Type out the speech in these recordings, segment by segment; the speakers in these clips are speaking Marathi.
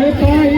हे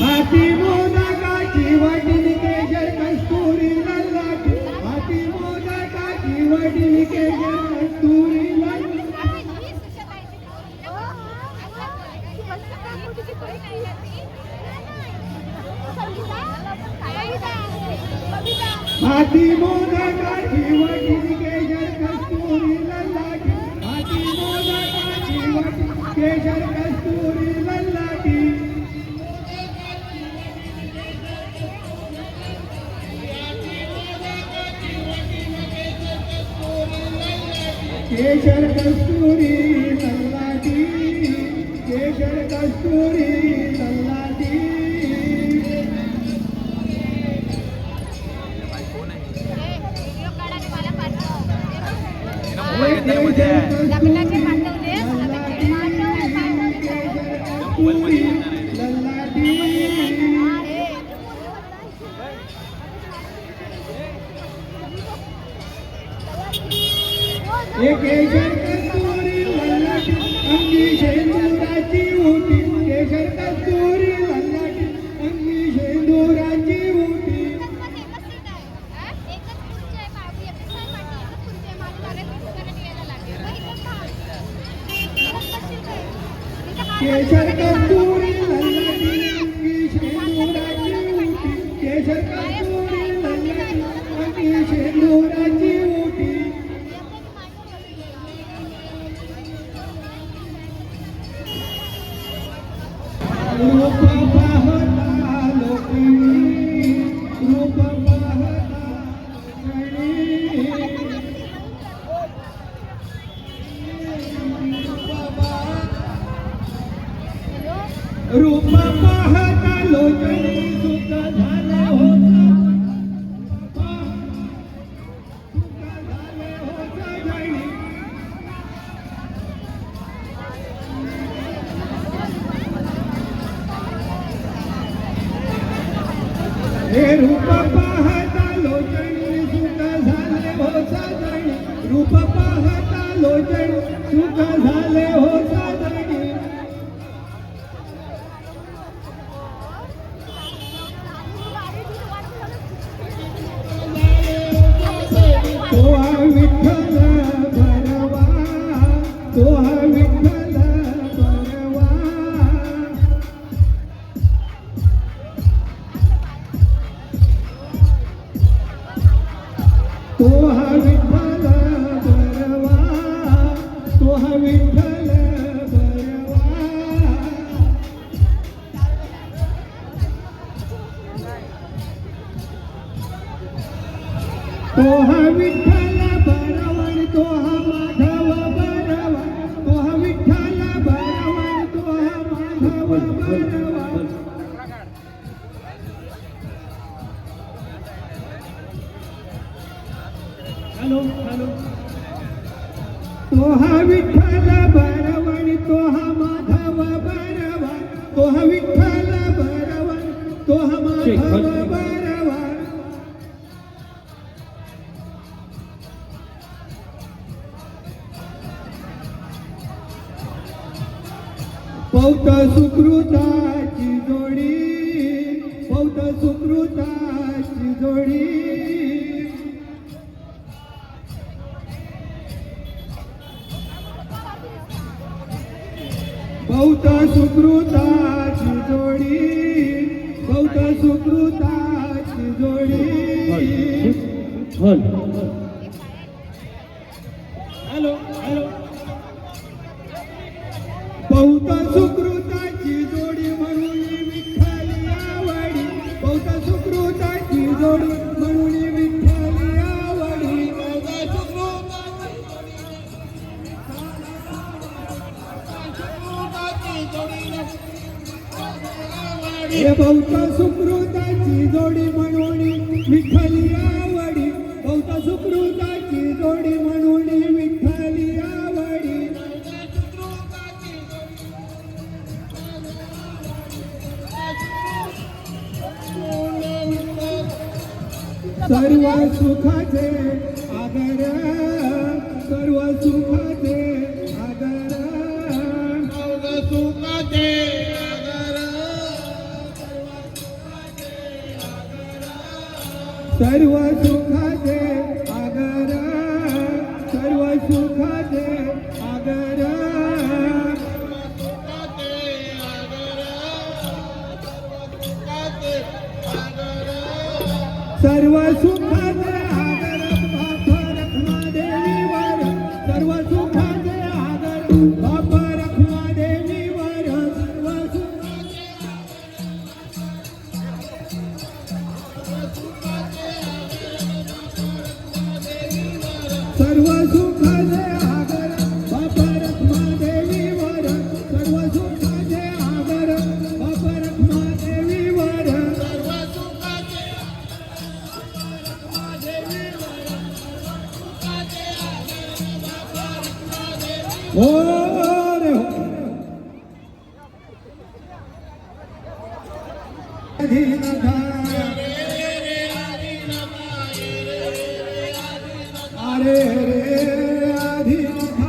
हाती मोदकाची वाटी केशर कस्तुरी लल्लाटी. हाती मोदकाची वाटी केशर कस्तुरी Happy Mona Kasturi Lalaki? Happy Kasturi Lalaki? लग्नाचे पाठवले केशर कस्तुरी अंगी शेंदुराची केशर कस्तुरी เกียรติกันด้ हे रूप पाहता लोचनी सुख झाले होता जणी रूप पाहता लोचनी सुख झाले होता तो हा विठ्ठल ભવતા સુકૃતા જોડી ભવતા સુકૃતા જોડી सर्व सुखाचे आगर सर्व सुखाचे सर्व सुखाचे हो रे अरे रे आधीनथा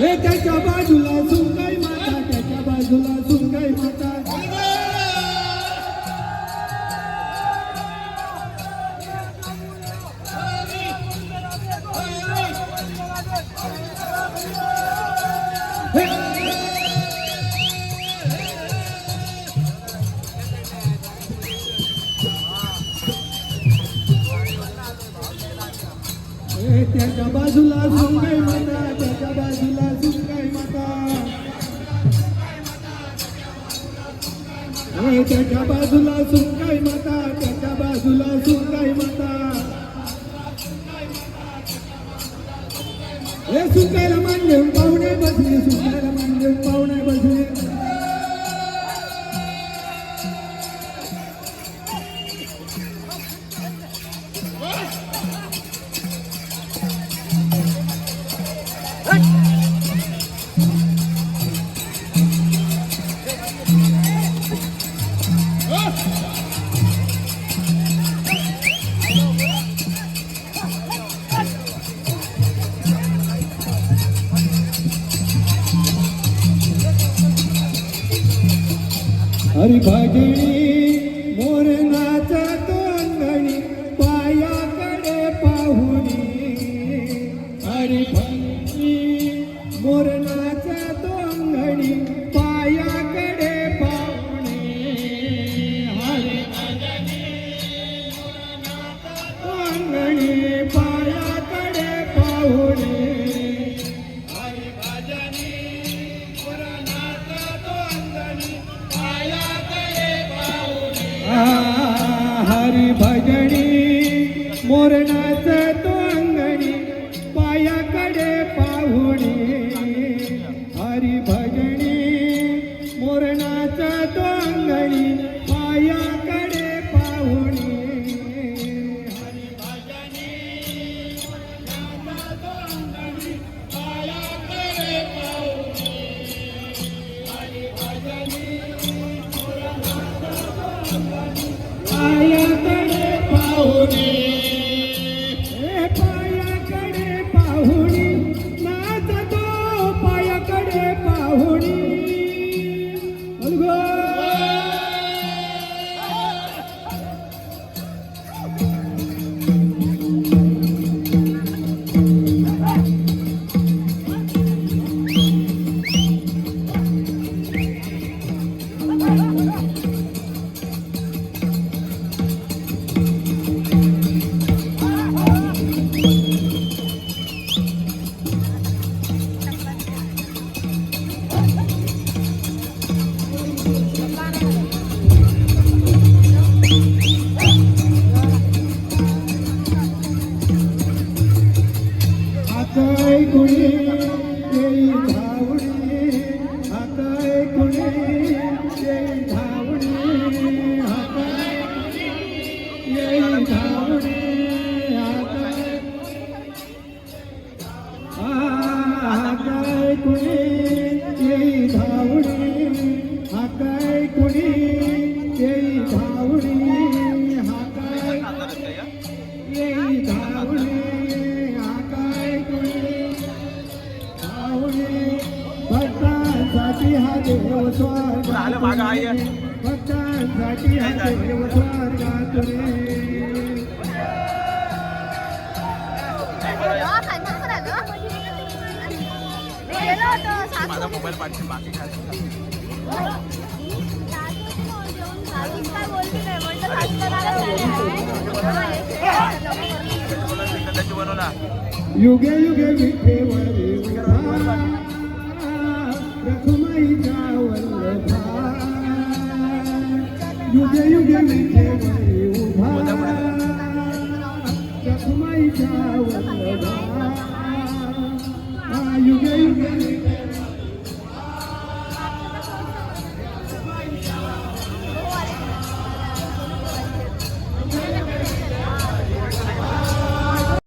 रे त्याच्या बाजूला सुंगाई माता त्याच्या बाजूला सुंगाई माता. त्याच्या बाजूला सुनगाई माता त्याच्या बाजूला सुनगाई माता. हे त्याच्या बाजूला सुनगाई माता त्याच्या बाजूला सुनगाई माता. हे सुकायला मांडे पाहुणे बसले सुकायला मांडे पाहुणे बसले. हरिभजनी मोर तोरणाच तो अंगणी पायाकडे पाहुणे. हरी भजनी मोरणाचा तो अंगणी पायाकडे पाहुणे. हरी भजनी पायाकडे पाहुणे. comigo. माझा मोबाईल पाठशे बाकी काय युगे युगे विठेवरे रखुमाईचा वल्लभा युगे युगे मिठे उभा रखुमाईचा वल्लभा